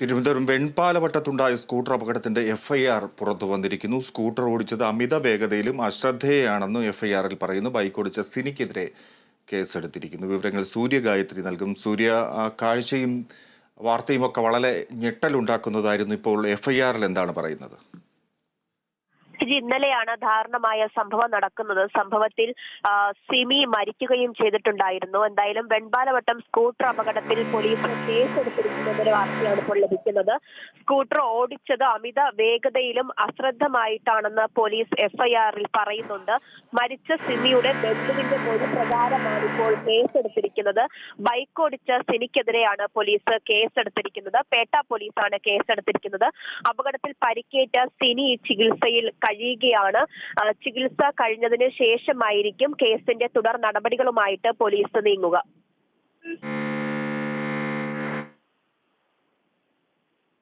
തിരുവനന്തപുരം വെൺപാലവട്ടത്തുണ്ടായ സ്കൂട്ടർ അപകടത്തിന്റെ എഫ്ഐആർ പുറത്തു വന്നിരിക്കുന്നു. സ്കൂട്ടർ ഓടിച്ചത് അമിത വേഗതയിലും അശ്രദ്ധയെയാണെന്നും എഫ്ഐആറിൽ പറയുന്നു. ബൈക്ക് ഓടിച്ച സിനിക്കെതിരെ കേസെടുത്തിരിക്കുന്നു. വിവരങ്ങൾ സൂര്യ ഗായത്രി നൽകും. സൂര്യ കാഴ്ചയും വാർത്തയും ഒക്കെ വളരെ ഞെട്ടലുണ്ടാക്കുന്നതായിരുന്നു ഇപ്പോൾ എഫ്ഐആറിൽ എന്താണ് പറയുന്നത്? ഇത് ഇന്നലെയാണ് ദാരുണമായ സംഭവം നടക്കുന്നത്. സംഭവത്തിൽ സിമി മരിക്കുകയും ചെയ്തിട്ടുണ്ടായിരുന്നു. എന്തായാലും വെൺപാലവട്ടം സ്കൂട്ടർ അപകടത്തിൽ പോലീസ് കേസെടുത്തിരിക്കുന്നതിന്റെ വാർത്തയാണ് ഇപ്പോൾ ലഭിക്കുന്നത്. സ്കൂട്ടർ ഓടിച്ചത് അമിത വേഗതയിലും അശ്രദ്ധമായിട്ടാണെന്ന് പോലീസ് എഫ്ഐആറിൽ പറയുന്നുണ്ട്. മരിച്ച സിമിയുടെ ബന്ധുവിന്റെ മൊഴി പ്രകാരമാണ് ഇപ്പോൾ കേസെടുത്തിരിക്കുന്നത്. ബൈക്ക് ഓടിച്ച സിനിക്കെതിരെയാണ് പോലീസ് കേസെടുത്തിരിക്കുന്നത്. പേട്ട പോലീസാണ് കേസെടുത്തിരിക്കുന്നത്. അപകടത്തിൽ പരിക്കേറ്റ സിനി ചികിത്സയിൽ കഴിയുകയാണ്. ചികിത്സ കഴിഞ്ഞതിന് ശേഷമായിരിക്കും കേസിന്റെ തുടർ നടപടികളുമായിട്ട് പോലീസ് നീങ്ങുക.